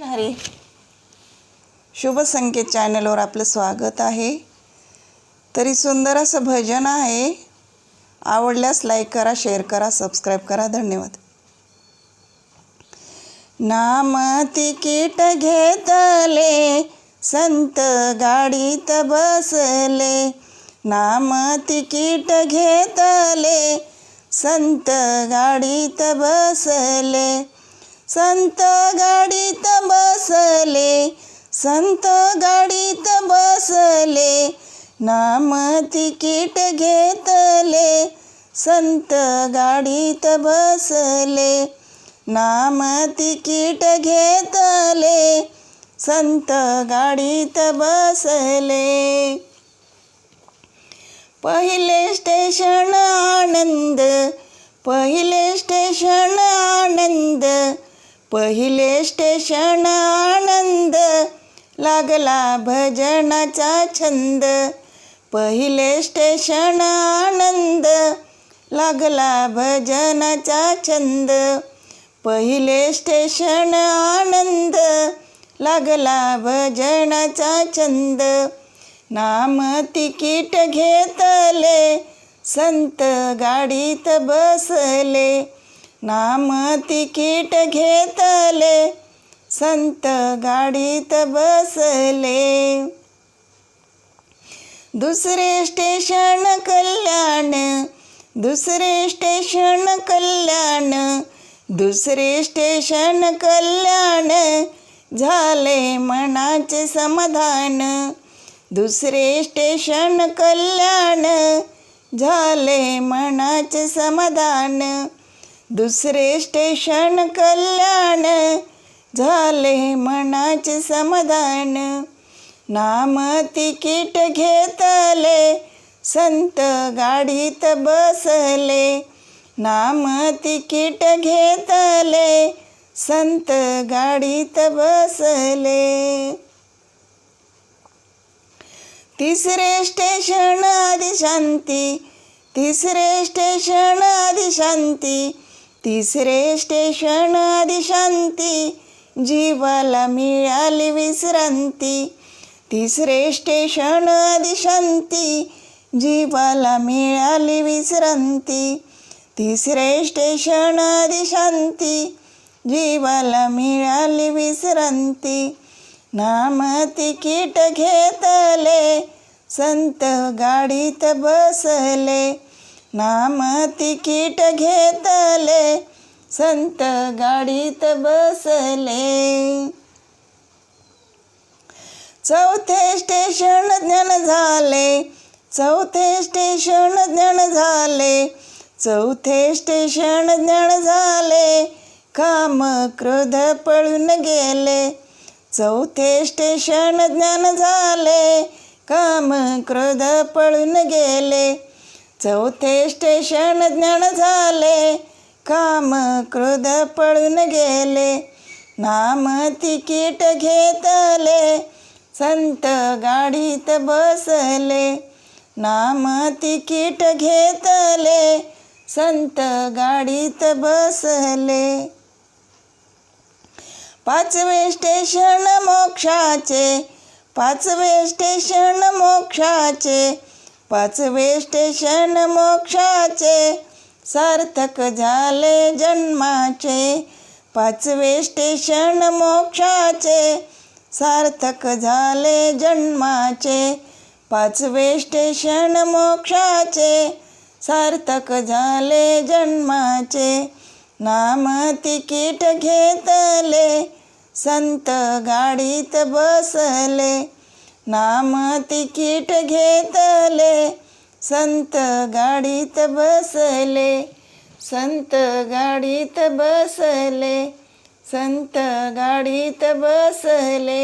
हरी. शुभ संकेत चॅनलवर आपलं स्वागत आहे. तरी सुंदर असं भजन आहे. आवडल्यास लाईक करा शेअर करा सबस्क्राईब करा. धन्यवाद. नाम तिकीट घेतले संत गाडीत बसले. नाम तिकीट घेतले संत गाडीत बसले. संत गाडीत बसले संत गाडीत बसले नाम तिकीट घेतले संत गाडीत बसले नाम तिकीट घेतले संत गाडीत बसले. पहिले स्टेशन आनंद पहिले स्टेशन आनंद पहिले स्टेशन आनंद लागला भजनाचा छंद. पहिले स्टेशन आनंद लागला भजनाचा छंद. पहिले स्टेशन आनंद लागला भजनाचा छंद. नाम तिकीट घेतले संत गाडीत बसले. नाम तिकीट घेतले संत गाडीत बसले. दुसरे स्टेशन कल्याण दुसरे स्टेशन कल्याण दुसरे स्टेशन कल्याण झाले मनाचे समाधान. दुसरे स्टेशन कल्याण झाले मनाचे समाधान. दुसरे स्टेशन कल्याण झाले मनाचे समाधान. नाम तिकीट घेतले संत गाडीत बसले. नाम तिकीट घेतले संत गाडीत बसले. तिसरे स्टेशन आधी शांती तिसरे स्टेशन आधी शांती तिसरे स्टेशन आधी शांती जीवाला मिळाली विश्रांती. तिसरे स्टेशन आधी शांती जीवाला मिळाली विश्रांती. तिसरे स्टेशन आधी शांती जीवाला मिळाली विश्रांती. नाम तिकीट घेतले संत गाडीत बसले. नाम तिकीट घेतले संत गाडीत बसले. चौथे स्टेशन ज्ञान झाले चौथे स्टेशन ज्ञान झाले चौथे स्टेशन ज्ञान झाले. काम क्रोध पळून गेले चौथे स्टेशन ज्ञान झाले. काम क्रोध पळून गेले चौथे स्टेशन ज्ञान झाले काम क्रोध पळून गेले. नाम तिकीट घेतले संत गाडीत बसले. नाम तिकीट घेतले संत गाडीत बसले. पाचवे स्टेशन मोक्षाचे पाचवे स्टेशन मोक्षाचे पाचवे स्टेशन मोक्षाचे सार्थक झाले जन्माचे. पाचवे स्टेशन मोक्षाचे सार्थक झाले जन्माचे. पाचवे स्टेशन मोक्षाचे सार्थक झाले जन्माचे. नाम तिकीट घेतले संत गाडीत बसले. नाम तिकीट घेतले. संत गाडीत बसले. संत गाडीत बसले. संत गाडीत बसले.